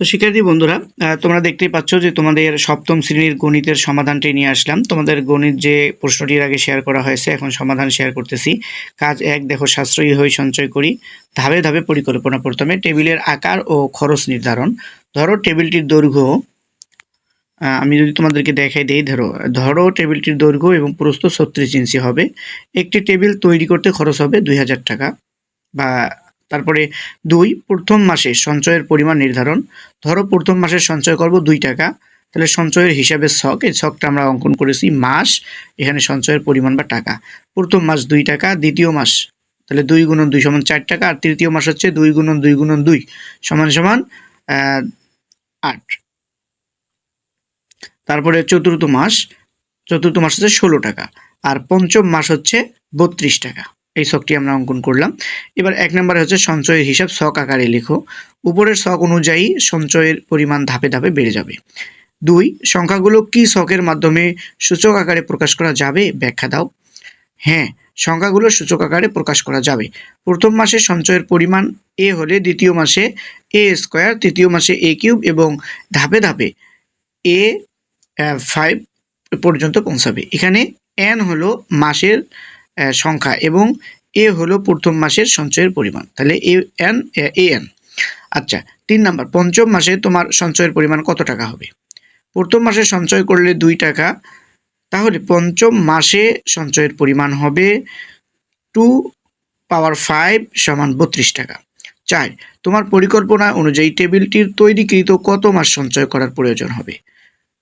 তো শিক্ষার্থী বন্ধুরা তোমরা দেখতেই পাচ্ছ যে তোমাদের সপ্তম শ্রেণির গণিতের সমাধানটি নিয়ে আসলাম। তোমাদের গণিত যে প্রশ্নটির আগে শেয়ার করা হয়েছে, এখন সমাধান শেয়ার করতেছি। কাজ এক, দেখো সাশ্রয়ী হয়ে সঞ্চয় করি। ধাপে ধাপে পরিকল্পনা প্রথমে টেবিলের আকার ও খরচ নির্ধারণ। ধরো টেবিলটির দৈর্ঘ্য আমি যদি তোমাদেরকে দেখাই দেই, ধরো ধরো টেবিলটির দৈর্ঘ্য এবং প্রস্থ ছত্রিশ ইঞ্চি হবে। একটি টেবিল তৈরি করতে খরচ হবে দুই হাজার টাকা বা তারপরে দুই, প্রথম মাসে সঞ্চয়ের পরিমাণ নির্ধারণ। ধরো প্রথম মাসে সঞ্চয় করব দুই টাকা, তাহলে সঞ্চয়ের হিসাবে ছক, এই ছকটা আমরা অঙ্কন করেছি মাস, এখানে সঞ্চয়ের পরিমাণ বা টাকা। প্রথম মাস দুই টাকা, দ্বিতীয় মাস, তাহলে দুই গুণন দুই সমান চার টাকা, আর তৃতীয় মাস হচ্ছে দুই গুণন দুই গুণন দুই সমান সমান আট। তারপরে চতুর্থ মাস চতুর্থ মাস হচ্ছে ষোলো টাকা, আর পঞ্চম মাস হচ্ছে বত্রিশ টাকা। এই ছকটি আমরা অঙ্কন করলাম। এবার এক নম্বরে হচ্ছে সঞ্চয়ের হিসাব ছক আকারে লেখো। উপরের ছক অনুযায়ী সঞ্চয়ের পরিমাণ ধাপে ধাপে বেড়ে যাবে। দুই, সংখ্যাগুলো কি ছকের মাধ্যমে সূচক আকারে প্রকাশ করা যাবে? ব্যাখ্যা দাও। হ্যাঁ সংখ্যাগুলো সূচক আকারে প্রকাশ করা যাবে। প্রথম মাসে সঞ্চয়ের পরিমাণ এ হলে দ্বিতীয় মাসে এ স্কোয়ার, তৃতীয় মাসে এ কিউব এবং ধাপে ধাপে এ ফাইভ পর্যন্ত পৌঁছাবে। এখানে এন হলো মাসের সংখ্যা এবং এ হলো প্রথম মাসের সঞ্চয়ের পরিমাণ। তাহলে এ, এন এ, এন। আচ্ছা তিন নাম্বার, পঞ্চম মাসে তোমার সঞ্চয়ের পরিমাণ কত টাকা হবে? প্রথম মাসে সঞ্চয় করলে দুই টাকা, তাহলে পঞ্চম মাসে সঞ্চয়ের পরিমাণ হবে টু পাওয়ার ফাইভ সমান বত্রিশ টাকা। চার, তোমার পরিকল্পনা অনুযায়ী টেবিলটির তৈরিকৃত কত মাস সঞ্চয় করার প্রয়োজন হবে?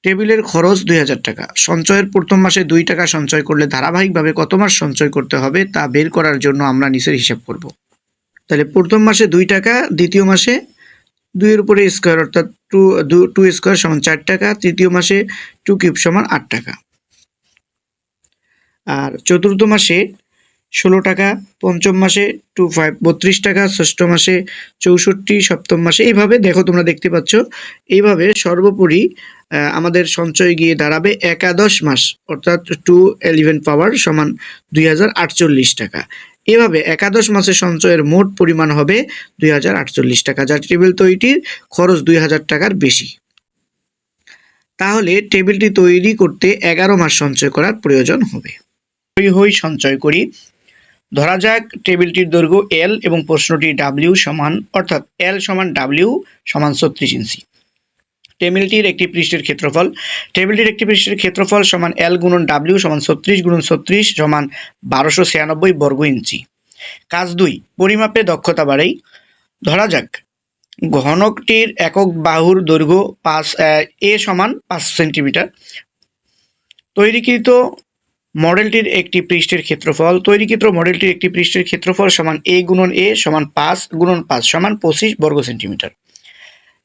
টেবিলের খরচ দুই হাজার টাকা। সঞ্চয়ের প্রথম মাসে দুই টাকা সঞ্চয় করলে ধারাবাহিকভাবে কত মাস সঞ্চয় করতে হবে তা বের করার জন্য আমরা নিচের হিসাব করব। তাহলে প্রথম মাসে দুই টাকা, দ্বিতীয় মাসে দুইয়ের উপরে স্কোয়ার অর্থাৎ টু টু স্কোয়ার সমান চার টাকা, তৃতীয় মাসে টু কিউব সমান আট টাকা। আর চতুর্থ মাসে ষোলো টাকা, পঞ্চম মাসে টু ফাইভ, বত্রিশ টাকা, ষষ্ঠ মাসে চৌষট্টি, সপ্তম মাসে, এইভাবে দেখো তোমরা দেখতে পাচ্ছ। এইভাবে সর্বোপরি আমাদের সঞ্চয় গিয়ে দাঁড়াবে একাদশ মাস, অর্থাৎ টু এলিভেন পাওয়ার সমান দুই হাজার আটচল্লিশ টাকা। এভাবে একাদশ মাসের সঞ্চয়ের মোট পরিমাণ হবে দুই হাজার আটচল্লিশ টাকা যা টেবিল তৈরির খরচ দুই হাজার টাকার বেশি। তাহলে টেবিলটি তৈরি করতে এগারো মাস সঞ্চয় করার প্রয়োজন হবে। হই সঞ্চয় করি ধরা যাক, টেবিলটির দৈর্ঘ্য এল এবং প্রশ্নটি ডাব্লিউ সমান, অর্থাৎ এল সমান ডাব্লিউ সমান ছত্রিশ ইঞ্চি। টেবিলটির একটি পৃষ্ঠের ক্ষেত্রফল, টেবিলটির একটি পৃষ্ঠের ক্ষেত্রফল সমান এল গুণন ডাব্লিউ সমান ছত্রিশ গুণন ছত্রিশ সমান বারোশো ছিয়ানব্বই বর্গ ইঞ্চি। কাজ দুই, পরিমাপে দক্ষতা বাড়াই। ধরা যাক, ঘনকটির একক বাহুর দৈর্ঘ্য পাঁচ এ সমান পাঁচ সেন্টিমিটার। তৈরিকৃত মডেলটির একটি পৃষ্ঠের ক্ষেত্রফল তৈরিকৃত মডেলটির একটি পৃষ্ঠের ক্ষেত্রফল সমান এ গুণন এ সমান পাঁচ গুণন পাঁচ সমান পঁচিশ বর্গ সেন্টিমিটার।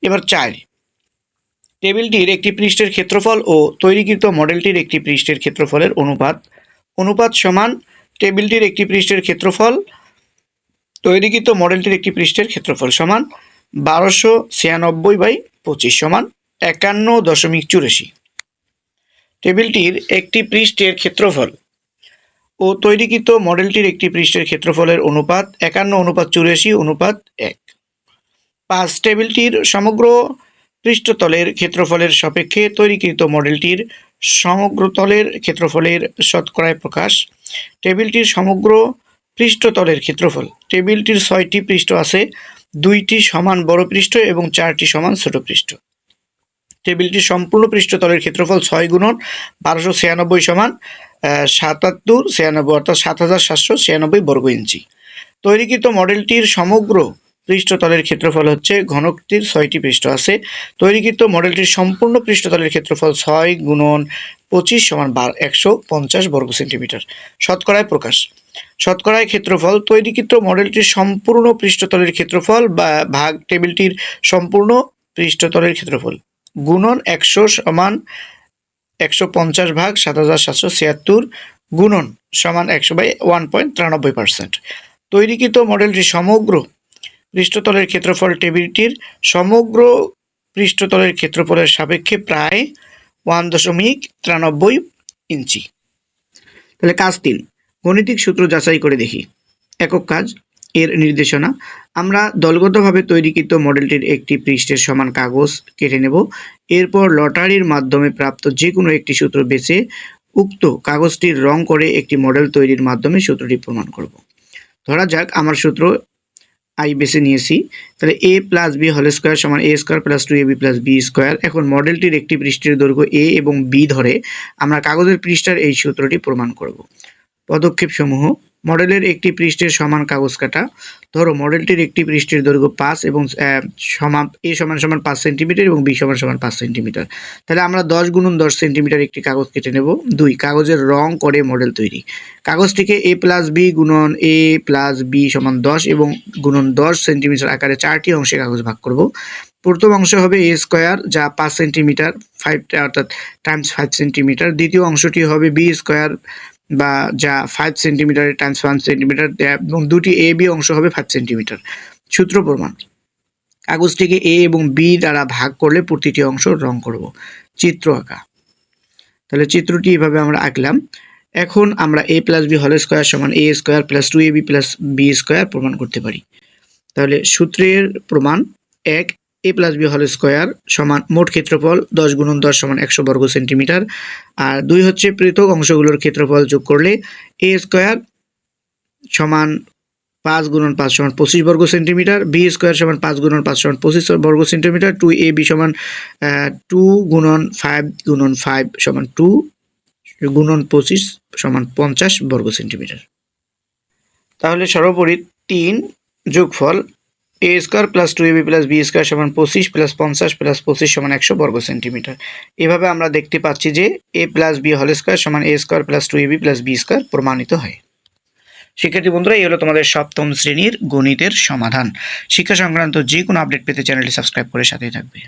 এবার চার। টেবিলটির একটি পৃষ্ঠের ক্ষেত্রফল ও তৈরিকৃত মডেলটির একটি পৃষ্ঠের ক্ষেত্রফলের অনুপাত। অনুপাত সমান টেবিলটির একটি পৃষ্ঠের ক্ষেত্রফল, তৈরিকৃত মডেলটির একটি পৃষ্ঠের ক্ষেত্রফল সমান বারোশো ছিয়ানব্বই বাই পঁচিশ সমান একান্ন দশমিক চুরাশি। টেবিলটির একটি পৃষ্ঠের ক্ষেত্রফল ও তৈরিকৃত মডেলটির একটি পৃষ্ঠের ক্ষেত্রফলের অনুপাত একান্ন অনুপাত চুরাশি অনুপাত এক। পাঁচ টেবিলটির সমগ্র পৃষ্ঠতলের ক্ষেত্রফলের সাপেক্ষে তৈরিকৃত মডেলটির সমগ্র তলের ক্ষেত্রফলের শতকরায় প্রকাশ। টেবিলটির সমগ্র পৃষ্ঠতলের ক্ষেত্রফল। টেবিলটির ছয়টি পৃষ্ঠ আছে, দুইটি সমান বড় পৃষ্ঠ এবং চারটি সমান ছোট পৃষ্ঠ। টেবিলটির সম্পূর্ণ পৃষ্ঠতলের ক্ষেত্রফল ছয় গুণন বারোশো ছিয়ানব্বই সমান সাতাত্তর ছিয়ানব্বই অর্থাৎ সাত হাজার সাতশো ছিয়ানব্বই বর্গ ইঞ্চি। তৈরিকৃত মডেলটির সমগ্র পৃষ্ঠতলের ক্ষেত্রফল হচ্ছে ঘনকটির ছয়টি পৃষ্ঠ আছে। তৈরিকৃত মডেলটির সম্পূর্ণ পৃষ্ঠতলের ক্ষেত্রফল ছয় গুণন পঁচিশ সমান বার, একশো পঞ্চাশ বর্গ সেন্টিমিটার। শতকরায় প্রকাশ। শতকরায় ক্ষেত্রফল, তৈরিকৃত মডেলটির সম্পূর্ণ পৃষ্ঠতলের ক্ষেত্রফল বা ভাগ টেবিলটির সম্পূর্ণ পৃষ্ঠতলের ক্ষেত্রফল। গুণন একশো সমান একশো পঞ্চাশ ভাগ সাত হাজার সাতশো ছিয়াত্তর গুণন সমান একশো বাই ওয়ান পয়েন্ট তিরানব্বই পার্সেন্ট। তৈরিকৃত মডেলটি সমগ্র পৃষ্ঠতলের ক্ষেত্রফল টেবিলটির সমগ্র পৃষ্ঠতলের ক্ষেত্রফলের সাপেক্ষে প্রায় ওয়ান দশমিক তিরানব্বই ইঞ্চি। তাহলে কাজ তিন, গণিতিক সূত্র যাচাই করে দেখি। একক কাজ এর নির্দেশনা। আমরা দলগতভাবে তৈরিকৃত মডেলটির একটি পৃষ্ঠের সমান কাগজ কেটে নেব। এরপর লটারির মাধ্যমে প্রাপ্ত যে কোনো একটি সূত্র বেছে উক্ত কাগজটির রং করে একটি মডেল তৈরির মাধ্যমে সূত্রটি প্রমাণ করব। ধরা যাক, আমার সূত্র আই বেছে নিয়েছি। তাহলে A plus B whole square সমান A square plus two A B plus B square. এখন মডেলটির একটি পৃষ্ঠের দৈর্ঘ্য এ এবং বি ধরে আমরা কাগজের পৃষ্ঠার এই সূত্রটি প্রমাণ করব। পদক্ষেপ সমূহ মডেলের একটি পৃষ্ঠের সমান কাগজ কাটা, ধরো মডেলটির একটি পৃষ্ঠের দৈর্ঘ্য পাঁচ এবং সমান, এ সমান সমান পাঁচ সেন্টিমিটার এবং বি সমান সমান পাঁচ সেন্টিমিটার। তাহলে আমরা দশ গুণন দশ সেন্টিমিটার একটি কাগজ কেটে নেব। দুই, কাগজের রং করে মডেল তৈরি। কাগজটিকে এ প্লাস বি গুণন এ প্লাস বি সমান দশ এবং গুণন দশ সেন্টিমিটার আকারে চারটি অংশে কাগজ ভাগ করব। প্রথম অংশ হবে এ স্কোয়ার, যা পাঁচ সেন্টিমিটার ফাইভ অর্থাৎ টাইমস ফাইভ সেন্টিমিটার। দ্বিতীয় অংশটি হবে বি স্কোয়ার বা যা five centimetre times one centimetre এবং দুটি এ বি অংশ হবে ফাইভ সেন্টিমিটার সূত্র প্রমাণ। কাগজটিকে এ এবং বি দ্বারা ভাগ করলে প্রতিটি অংশ রং করব। চিত্র আঁকা। তাহলে চিত্রটি এভাবে আমরা আঁকলাম। এখন আমরা A plus B whole square সমান A square plus two A B plus B square প্রমাণ করতে পারি। তাহলে সূত্রের প্রমাণ এক A plus B whole square সমান মোট ক্ষেত্রফল দশ গুণন দশ সমান একশো বর্গ সেন্টিমিটার। আর দুই হচ্ছে পৃথক অংশগুলোর ক্ষেত্রফল যোগ করলে এ স্কোয়ার সমান পাঁচ গুণন পাঁচ সমান পঁচিশ বর্গ সেন্টিমিটার, বি স্কোয়ার সমান পাঁচ গুণন পাঁচ সমান পঁচিশ বর্গ সেন্টিমিটার, টু এ বি সমান টু গুণন ফাইভ গুণন ফাইভ সমান টু গুণন পঁচিশ সমান পঞ্চাশ বর্গ সেন্টিমিটার। তাহলে সর্বোপরি তিন যোগফল A square plus two A B plus B square সমান পঁচিশ প্লাস পঞ্চাশ প্লাস পঁচিশ সমান একশো বর্গ সেন্টিমিটার। এভাবে আমরা দেখতে পাচ্ছি যে A plus B whole square সমান A square plus two A B plus B square প্রমাণিত হয়। শিক্ষার্থী বন্ধুরা, এই হলো তোমাদের সপ্তম শ্রেণির গণিতের সমাধান। শিক্ষা সংক্রান্ত যে কোনো আপডেট পেতে চ্যানেলটি সাবস্ক্রাইব করে সাথেই থাকবে।